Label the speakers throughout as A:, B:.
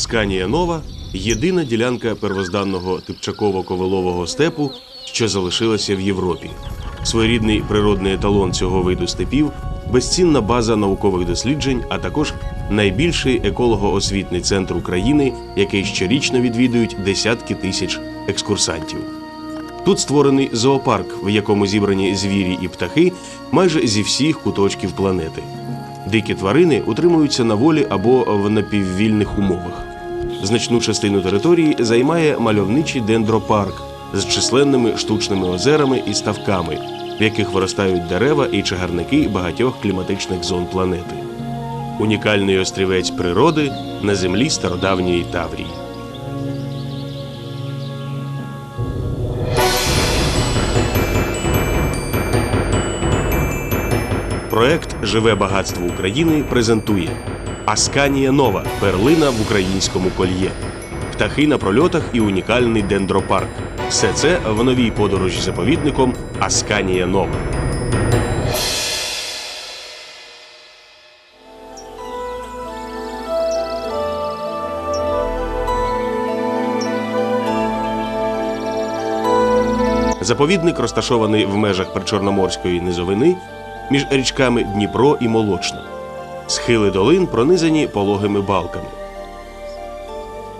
A: Асканія Нова єдина ділянка первозданного типчаково-ковилового степу, що залишилася в Європі. Своєрідний природний еталон цього виду степів, безцінна база наукових досліджень, а також найбільший еколого-освітний центр України, який щорічно відвідують десятки тисяч екскурсантів. Тут створений зоопарк, в якому зібрані звірі і птахи майже зі всіх куточків планети. Дикі тварини утримуються на волі або в напіввільних умовах. Значну частину території займає мальовничий дендропарк з численними штучними озерами і ставками, в яких виростають дерева і чагарники багатьох кліматичних зон планети. Унікальний острівець природи на землі стародавньої Таврії. Проект Живе багатство України презентує Асканія Нова перлина в українському кольє, птахи на прольотах і унікальний дендропарк. Все це в новій подорожі заповідником Асканія Нова. Заповідник розташований в межах причорноморської низовини між річками Дніпро і Молочна. Схили долин пронизані пологими балками.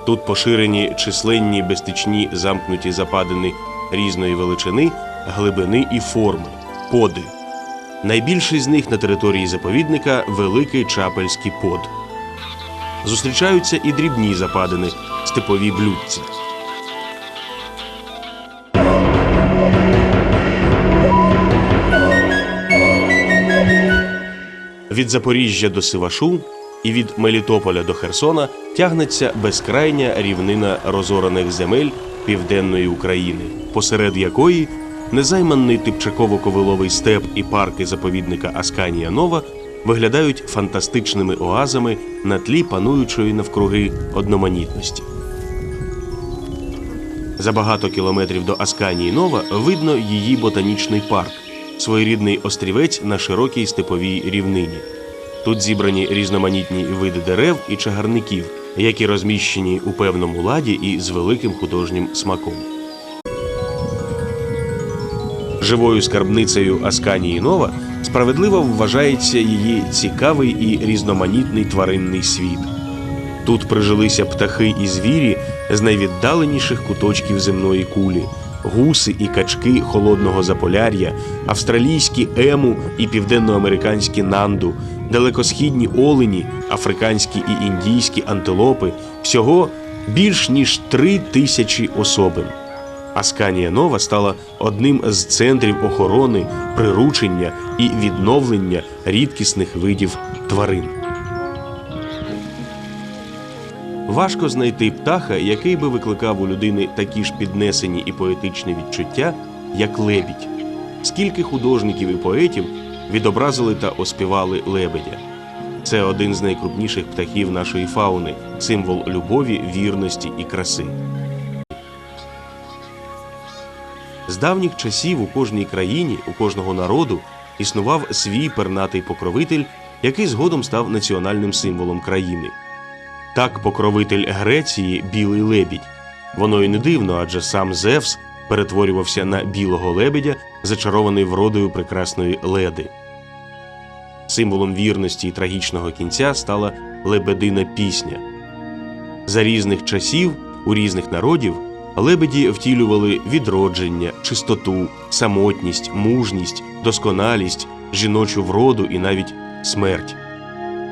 A: Тут поширені численні безтичні замкнуті западини різної величини, глибини і форми поди. Найбільший з них на території заповідника великий чапельський под. Зустрічаються і дрібні западини, степові блюдці. Від Запоріжжя до Сивашу і від Мелітополя до Херсона тягнеться безкрайня рівнина розораних земель південної України, посеред якої незайманий типчаково-ковиловий степ і парки заповідника Асканія Нова виглядають фантастичними оазами на тлі пануючої навкруги одноманітності. За багато кілометрів до Асканії Нова видно її ботанічний парк, своєрідний острівець на широкій степовій рівнині. Тут зібрані різноманітні види дерев і чагарників, які розміщені у певному ладі і з великим художнім смаком. Живою скарбницею Асканії Нова справедливо вважається її цікавий і різноманітний тваринний світ. Тут прижилися птахи і звірі з найвіддаленіших куточків земної кулі, гуси і качки холодного заполяр'я, австралійські ему і південноамериканські нанду, далекосхідні олені, африканські і індійські антилопи всього більш ніж три тисячі особин. Асканія Нова стала одним з центрів охорони, приручення і відновлення рідкісних видів тварин. Важко знайти птаха, який би викликав у людини такі ж піднесені і поетичні відчуття, як лебідь. Скільки художників і поетів відобразили та оспівали лебедя. Це один з найкрупніших птахів нашої фауни, символ любові, вірності і краси. З давніх часів у кожній країні, у кожного народу існував свій пернатий покровитель, який згодом став національним символом країни. Так, покровитель Греції білий лебідь. Воно й не дивно, адже сам Зевс перетворювався на білого лебедя, зачарований вродою прекрасної леди. Символом вірності і трагічного кінця стала лебедина пісня. За різних часів у різних народів лебеді втілювали відродження, чистоту, самотність, мужність, досконалість, жіночу вроду і навіть смерть.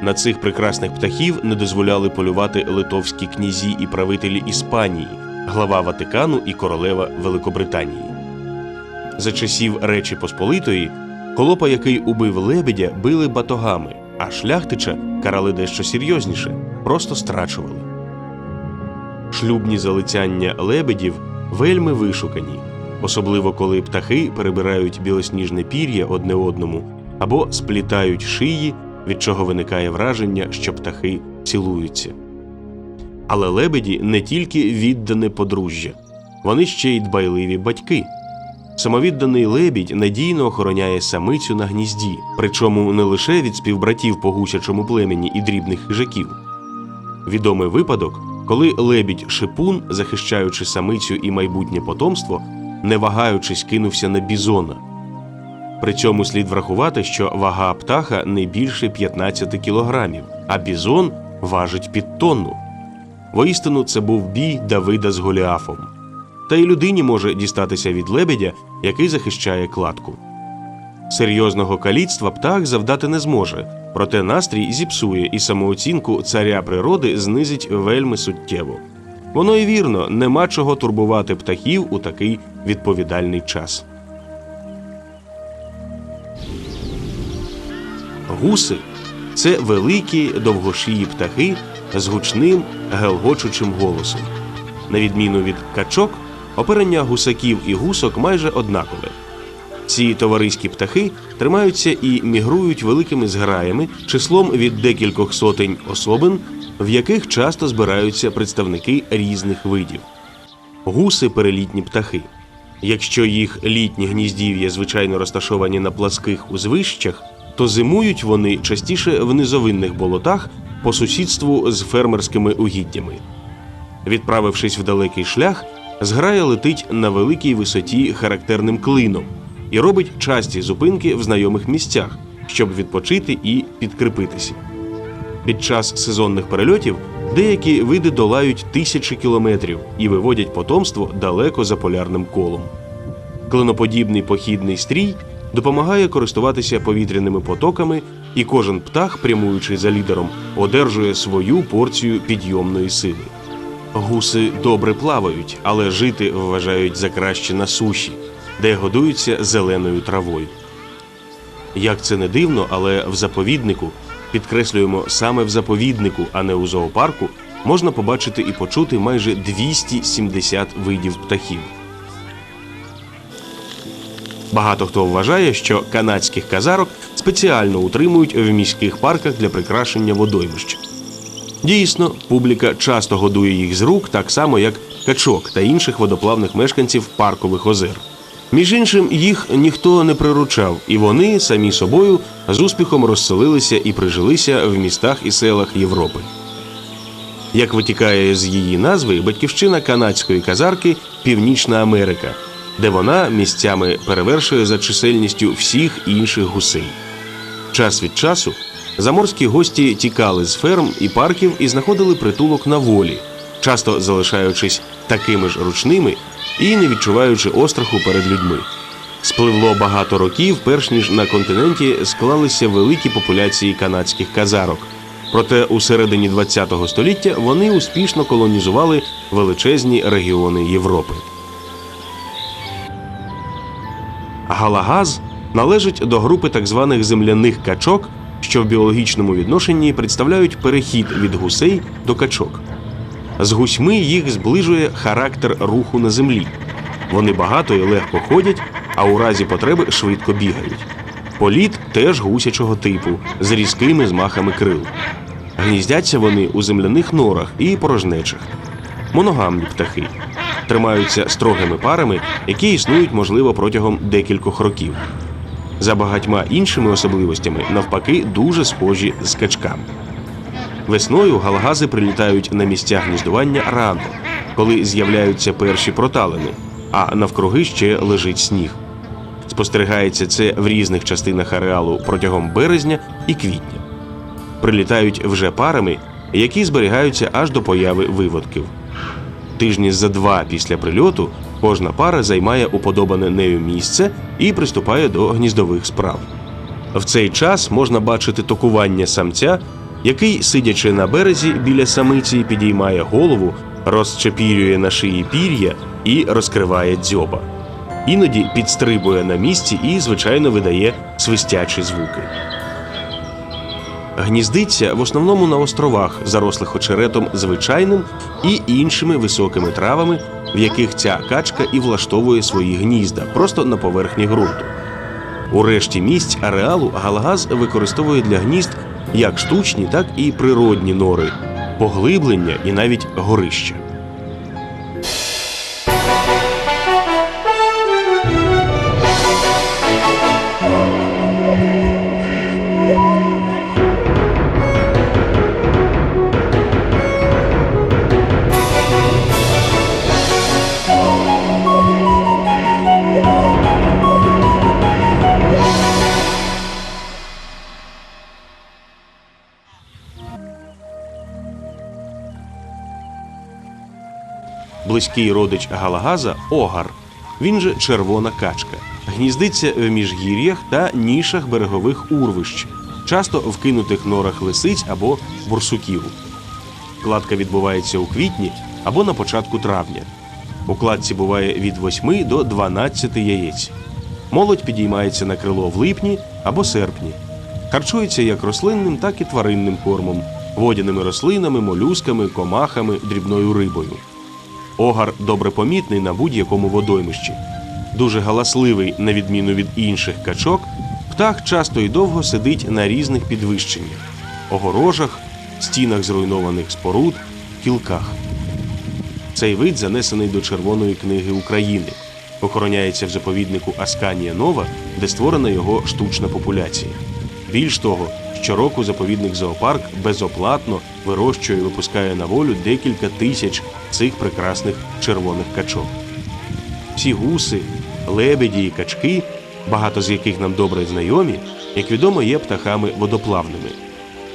A: На цих прекрасних птахів не дозволяли полювати литовські князі і правителі Іспанії, глава Ватикану і королева Великобританії. За часів Речі Посполитої холопа, який убив лебедя, били батогами, а шляхтича карали дещо серйозніше просто страчували. Шлюбні залицяння лебедів вельми вишукані, особливо коли птахи перебирають білосніжне пір'я одне одному або сплітають шиї, від чого виникає враження, що птахи цілуються. Але лебеді не тільки віддане подружжя, вони ще й дбайливі батьки. Самовідданий лебідь надійно охороняє самицю на гнізді, причому не лише від співбратів по гусячому племені і дрібних хижаків. Відомий випадок коли лебідь шипун, захищаючи самицю і майбутнє потомство, не вагаючись кинувся на бізона. При цьому слід врахувати, що вага птаха не більше 15 кілограмів, а бізон важить під тонну. Воістину, це був бій Давида з Голіафом. Та й людині може дістатися від лебедя, який захищає кладку. Серйозного каліцтва птах завдати не зможе, проте настрій зіпсує і самооцінку царя природи знизить вельми суттєво. Воно і вірно, нема чого турбувати птахів у такий відповідальний час. Гуси це великі довгошиї птахи з гучним гелгочучим голосом. На відміну від качок, оперення гусаків і гусок майже однакове. Ці товариські птахи тримаються і мігрують великими зграями числом від декількох сотень особин, в яких часто збираються представники різних видів. Гуси перелітні птахи. Якщо їх літні гніздів'я звичайно розташовані на пласких узвищах, то зимують вони частіше в низовинних болотах по сусідству з фермерськими угіддями. Відправившись в далекий шлях, зграя летить на великій висоті характерним клином і робить часті зупинки в знайомих місцях, щоб відпочити і підкріпитися. Під час сезонних перельотів деякі види долають тисячі кілометрів і виводять потомство далеко за полярним колом. Клиноподібний похідний стрій допомагає користуватися повітряними потоками, і кожен птах, прямуючи за лідером, одержує свою порцію підйомної сили. Гуси добре плавають, але жити вважають за краще на суші, де годуються зеленою травою. Як це не дивно, але в заповіднику, підкреслюємо саме в заповіднику, а не у зоопарку, можна побачити і почути майже 270 видів птахів. Багато хто вважає, що канадських казарок спеціально утримують в міських парках для прикрашення водоймищ. Дійсно, публіка часто годує їх з рук, так само як качок та інших водоплавних мешканців паркових озер. Між іншим, їх ніхто не приручав, і вони самі собою з успіхом розселилися і прижилися в містах і селах Європи. Як витікає з її назви, батьківщина канадської казарки Північна Америка, де вона місцями перевершує за чисельністю всіх інших гусей. Час від часу заморські гості тікали з ферм і парків і знаходили притулок на волі, часто залишаючись такими ж ручними і не відчуваючи остраху перед людьми. Спливло багато років, перш ніж на континенті склалися великі популяції канадських казарок. Проте у середині ХХ століття вони успішно колонізували величезні регіони Європи. Галагаз належить до групи так званих земляних качок, що в біологічному відношенні представляють перехід від гусей до качок. З гусьми їх зближує характер руху на землі. Вони багато і легко ходять, а у разі потреби швидко бігають. Політ теж гусячого типу з різкими змахами крил. Гніздяться вони у земляних норах і порожнечах. Моногамні птахи тримаються строгими парами, які існують, можливо, протягом декількох років. За багатьма іншими особливостями, навпаки, дуже схожі з качками. Весною галгази прилітають на місця гніздування рано, коли з'являються перші проталини, а навкруги ще лежить сніг. Спостерігається це в різних частинах ареалу протягом березня і квітня. Прилітають вже парами, які зберігаються аж до появи виводків. Тижні за два після прильоту кожна пара займає уподобане нею місце і приступає до гніздових справ. В цей час можна бачити токування самця, який, сидячи на березі біля самиці, підіймає голову, розчепірює на шиї пір'я і розкриває дзьоба. Іноді підстрибує на місці і, звичайно, видає свистячі звуки. Гніздиться в основному на островах, зарослих очеретом звичайним і іншими високими травами, в яких ця качка і влаштовує свої гнізда просто на поверхні ґрунту. У решті місць ареалу галгаз використовує для гнізд як штучні, так і природні нори, поглиблення і навіть горища. Близький родич галагаза огар. Він же червона качка. Гніздиться в міжгір'ях та нішах берегових урвищ, часто в кинутих норах лисиць або бурсуків. Кладка відбувається у квітні або на початку травня. У кладці буває від 8 до 12 яєць. Молодь підіймається на крило в липні або серпні. Харчується як рослинним, так і тваринним кормом, водяними рослинами, молюсками, комахами, дрібною рибою. Огар добре помітний на будь-якому водоймищі. Дуже галасливий, на відміну від інших качок, птах часто і довго сидить на різних підвищеннях огорожах, стінах зруйнованих споруд, кілках. Цей вид занесений до Червоної книги України. Охороняється в заповіднику Асканія Нова, де створена його штучна популяція. Більш того, щороку заповідник зоопарк безоплатно вирощує і випускає на волю декілька тисяч цих прекрасних червоних качок. Всі гуси, лебеді і качки, багато з яких нам добре знайомі, як відомо, є птахами водоплавними.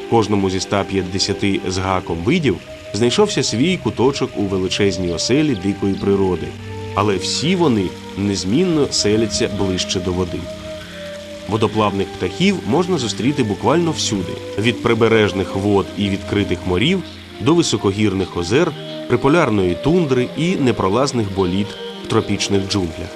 A: Кожному зі 150 з гаком видів знайшовся свій куточок у величезній оселі дикої природи, але всі вони незмінно селяться ближче до води. Водоплавних птахів можна зустріти буквально всюди: від прибережних вод і відкритих морів до високогірних озер, приполярної тундри і непролазних боліт в тропічних джунглях.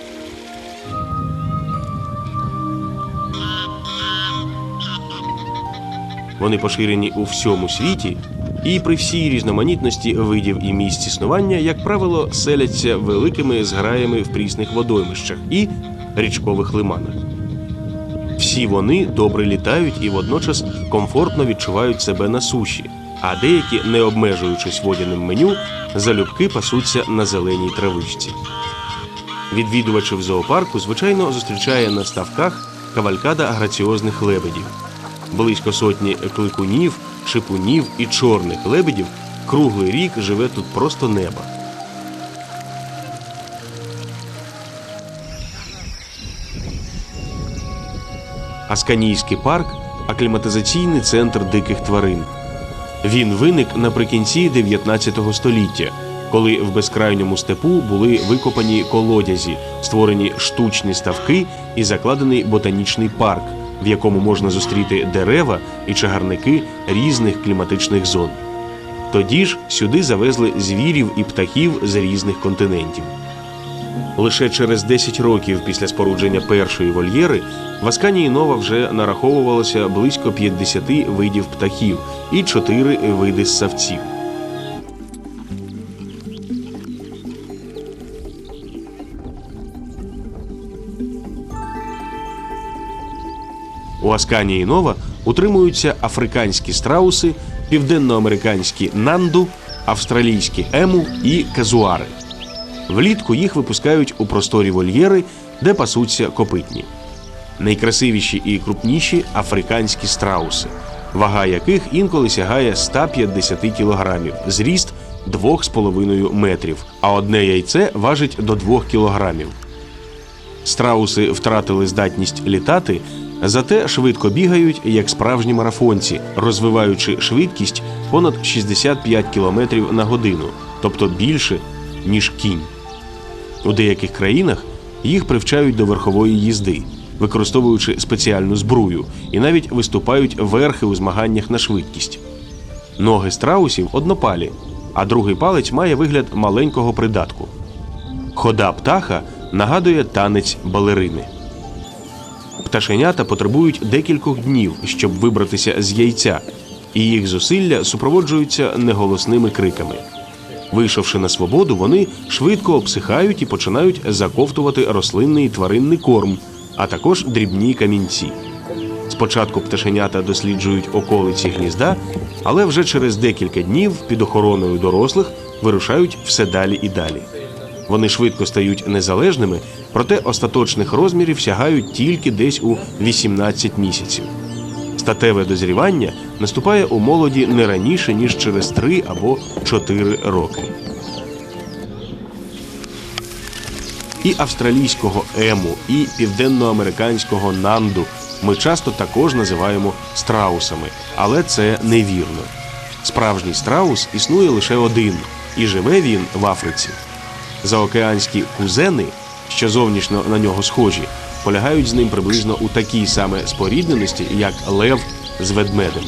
A: Вони поширені у всьому світі, і при всій різноманітності видів і місць існування, як правило, селяться великими зграями в прісних водоймищах і річкових лиманах. Всі вони добре літають і водночас комфортно відчувають себе на суші, а деякі, не обмежуючись водяним меню, залюбки пасуться на зеленій травичці. Відвідувачів зоопарку, звичайно, зустрічає на ставках кавалькада граціозних лебедів. Близько сотні кликунів, шипунів і чорних лебедів круглий рік живе тут просто неба. Асканійський парк акліматизаційний центр диких тварин. Він виник наприкінці 19 століття, коли в безкрайньому степу були викопані колодязі, створені штучні ставки і закладений ботанічний парк, в якому можна зустріти дерева і чагарники різних кліматичних зон. Тоді ж сюди завезли звірів і птахів з різних континентів. Лише через 10 років після спорудження першої вольєри в Асканії Нова вже нараховувалося близько 50 видів птахів і 4 види ссавців. У Асканії Нова утримуються африканські страуси, південноамериканські нанду, австралійські ему і казуари. Влітку їх випускають у просторі вольєри, де пасуться копитні. Найкрасивіші і крупніші африканські страуси, вага яких інколи сягає 150 кілограмів, зріст 2,5 метрів, а одне яйце важить до 2 кілограмів. Страуси втратили здатність літати, зате швидко бігають, як справжні марафонці, розвиваючи швидкість понад 65 км на годину, тобто більше, ніж кінь. У деяких країнах їх привчають до верхової їзди, використовуючи спеціальну збрую, і навіть виступають верхи у змаганнях на швидкість. Ноги страусів однопалі, а другий палець має вигляд маленького придатку. Хода птаха нагадує танець балерини. Пташенята потребують декількох днів, щоб вибратися з яйця, і їх зусилля супроводжуються неголосними криками. Вийшовши на свободу, вони швидко обсихають і починають заковтувати рослинний і тваринний корм, а також дрібні камінці. Спочатку пташенята досліджують околиці гнізда, але вже через декілька днів під охороною дорослих вирушають все далі і далі. Вони швидко стають незалежними, проте остаточних розмірів сягають тільки десь у 18 місяців. Статеве дозрівання наступає у молоді не раніше, ніж через 3 або 4 роки. І австралійського ему, і південноамериканського нанду ми часто також називаємо страусами, але це невірно. Справжній страус існує лише один, і живе він в Африці. Заокеанські кузени, що зовнішньо на нього схожі, полягають з ним приблизно у такій саме спорідненості, як лев з ведмедем.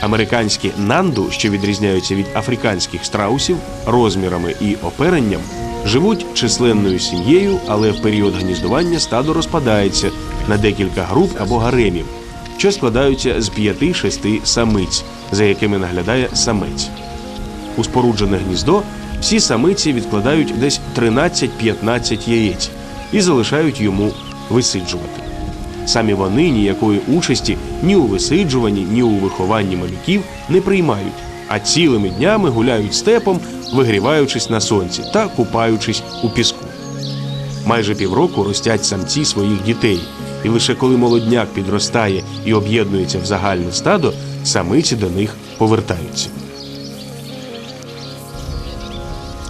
A: Американські нанду, що відрізняються від африканських страусів розмірами і оперенням, живуть численною сім'єю, але в період гніздування стадо розпадається на декілька груп або гаремів, що складаються з п'яти-шести самиць, за якими наглядає самець. У споруджене гніздо всі самиці відкладають десь 13-15 яєць і залишають йому висиджувати. Самі вони ніякої участі ні у висиджуванні, ні у вихованні малюків не приймають, а цілими днями гуляють степом, вигріваючись на сонці та купаючись у піску. Майже півроку ростять самці своїх дітей, і лише коли молодняк підростає і об'єднується в загальне стадо, самиці до них повертаються.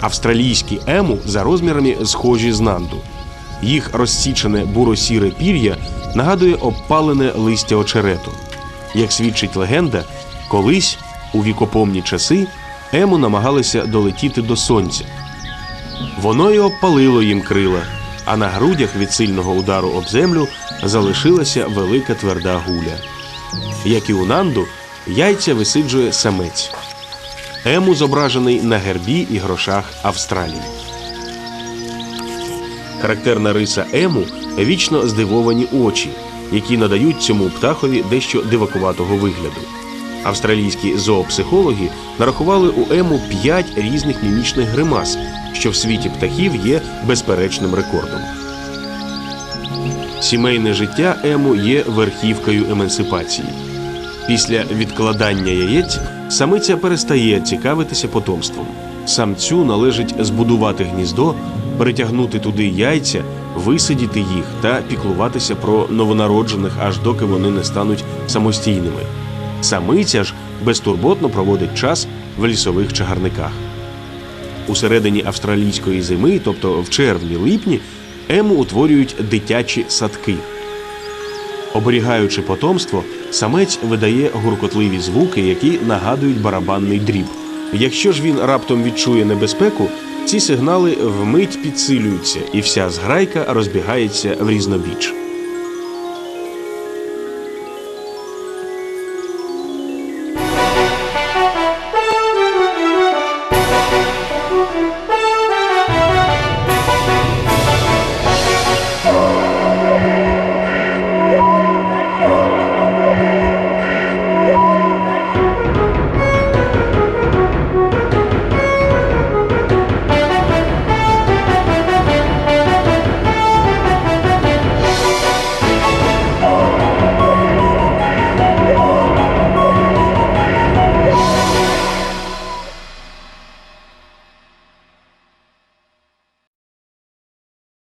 A: Австралійські ему за розмірами схожі з нанду. Їх розсічене буро-сіре пір'я нагадує обпалене листя очерету. Як свідчить легенда, колись у вікопомні часи ему намагалися долетіти до сонця. Воно й обпалило їм крила, а на грудях від сильного удару об землю залишилася велика тверда гуля. Як і у нанду, яйця висиджує самець. Ему зображений на гербі і грошах Австралії. Характерна риса ему вічно здивовані очі, які надають цьому птахові дещо дивакуватого вигляду. Австралійські зоопсихологи нарахували у ему п'ять різних мімічних гримас, що в світі птахів є безперечним рекордом. Сімейне життя ему є верхівкою емансипації. Після відкладання яєць самиця перестає цікавитися потомством. Самцю належить збудувати гніздо, перетягнути туди яйця, висидіти їх та піклуватися про новонароджених, аж доки вони не стануть самостійними. Самиця ж безтурботно проводить час в лісових чагарниках. У середині австралійської зими, тобто в червні-липні, ему утворюють дитячі садки. Оберігаючи потомство, самець видає гуркотливі звуки, які нагадують барабанний дріб. Якщо ж він раптом відчує небезпеку, ці сигнали вмить підсилюються, і вся зграйка розбігається в різнобіч.